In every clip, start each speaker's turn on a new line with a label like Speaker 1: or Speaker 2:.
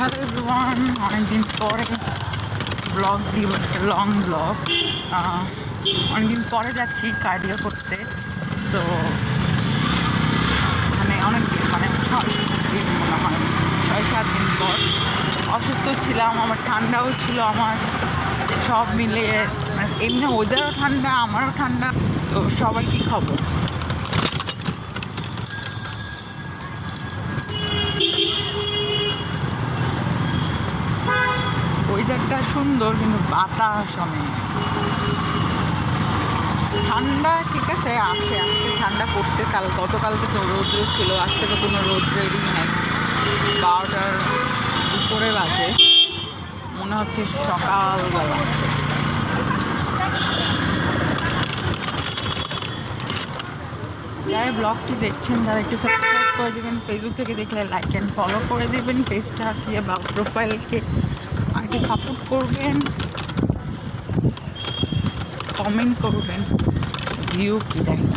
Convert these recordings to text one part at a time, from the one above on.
Speaker 1: Hello everyone অনেকদিন পরে blog দিব একটা লং ব্লগ অনেকদিন পরে যাচ্ছি কার্ডিও করতে। তো মানে অনেক দিন মানে ছয় দিন মনে হয়। ছয় সাত দিন পর অসুস্থ ছিলাম, আমার ঠান্ডাও ছিল, আমার সব মিলিয়ে মানে এমনি ওদেরও ঠান্ডা, আমারও ঠান্ডা, তো সবার কী খবর? ওয়েদারটা সুন্দর কিন্তু বাতাস অনেক। ঠান্ডা, ঠিক আছে আসে আজকে ঠান্ডা পড়তে কাল গতকালকে তো রৌদ্র ছিল, আজকে তো কোনো রৌদ্রেরই নেই। বারোটার উপরে বাজে, মনে হচ্ছে সকালবেলা যারা ব্লগটি দেখছেন, তারা একটু সাবস্ক্রাইব করে দেবেন ফেসবুক থেকে দেখলে লাইক অ্যান্ড ফলো করে দেবেন পেজটাকে বা প্রোফাইলকে একটু সাপোর্ট করবেন কমেন্ট করবেন ভিউ কী দেখেন?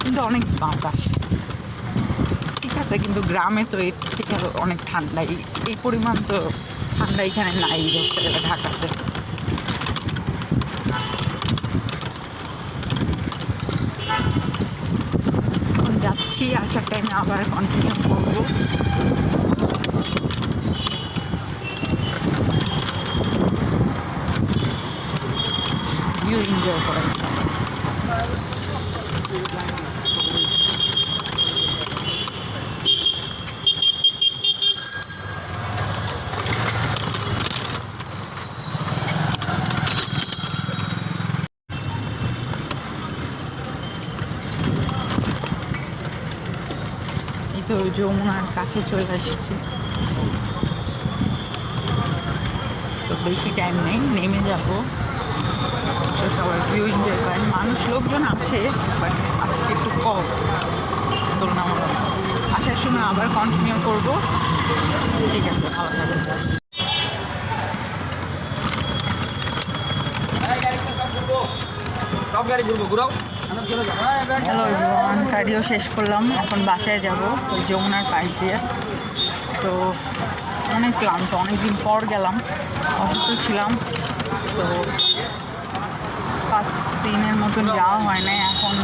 Speaker 1: কিন্তু অনেক বাতাস। ঠিক আছে, কিন্তু গ্রামে তো এর থেকে অনেক ঠান্ডা। এই- পরিমাণ তো ঠান্ডা এখানে নাই গেলে ঢাকাতে। যাচ্ছি, আসার টাইমে আবার কন্টিনিউ করব। View enjoy. এই তো যমুনার কাছে চলে আসছি তো বেশি টাইম নেই নেমে যাব তো সবাই ভিউ এনজয় করেন মানুষ লোকজন আছে বাট আজকে একটু কম। তুলনামূলক আসার সময় আবার কন্টিনিউ করব। ঠিক আছে ভালো থাকবেন। হ্যালো এভরিওয়ান কার্ডিও শেষ করলাম। এখন বাসায় যাব ওই যমুনার পাশ দিয়ে। তো অনেক ক্লান্ত অনেক দিন পর গেলাম। অসুস্থ ছিলাম তো পাঁচ দিনের মতন যাওয়া হয় না। এখন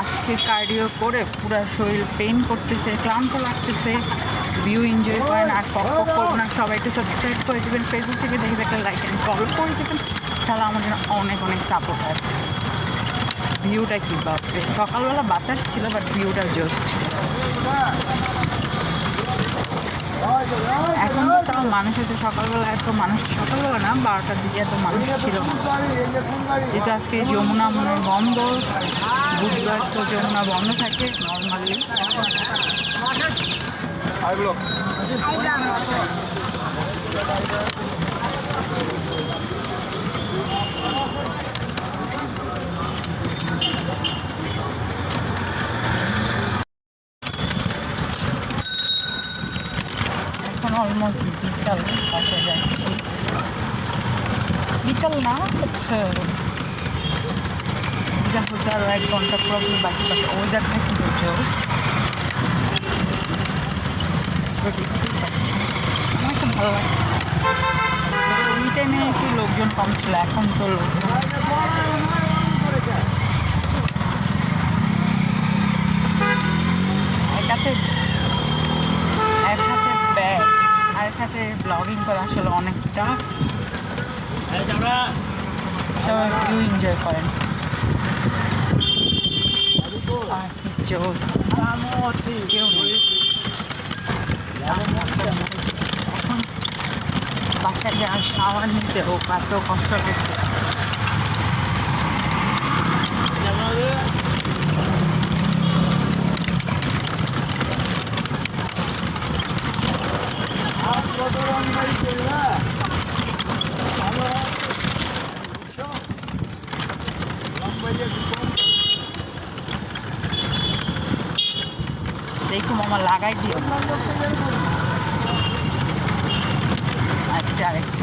Speaker 1: আজকে কার্ডিও করে পুরো শরীর পেন করতেছে, ক্লান্ত লাগতেছে। ভিউ এনজয় করেন, আর কত করব না, সবাই একটু সাবস্ক্রাইব করে দেবেন। ফেসবুক থেকে দেখে দেখলে লাইক অ্যান্ড ফলো করে দেবেন। তাহলে আমাদের অনেক অনেক সাপোর্ট হয়। ভিউটা কী বাপরে? সকালবেলা বাতাস ছিল বাট ভিউটা জোর ছিল এখন তো তাও মানুষ আছে সকালবেলা, এত মানুষ সকালবেলা না, বারোটার দিকে এত মানুষ ছিল। না যেহেতু আজকে যমুনা মনে বন্ধ বুধবার তো যমুনা বন্ধ থাকে নর্মালি অলমোস্ট বিকাল বাসায় যাচ্ছি বিকাল না? হচ্ছে বিকাল হতে আরও এক ঘণ্টা পুরোপুরি বাকি বাকি। ওয়েদারটা কিন্তু জোর তো পাচ্ছি আমার খুব ভালো লাগে। ওই টাইমে একটু লোকজন কম ছিল, এখন তো লোকজন হাতে, এক হাতে ব্যাগ, আর এক হাতে ব্লগিং করা আসলে অনেকটা সবাই ভিউ এনজয় করেন। এখন বাসায় যাওয়ার শাওয়ার নিতেও এত কষ্ট করছে দেখো মামা লাগাই দিও। আচ্ছা আরেকটু।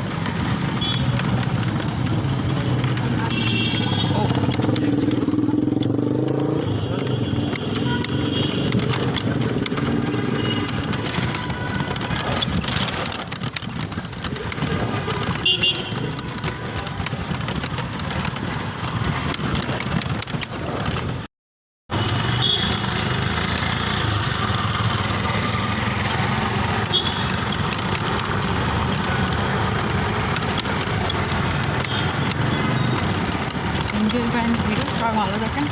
Speaker 1: ভিডিও সবাই ভালো থাকেন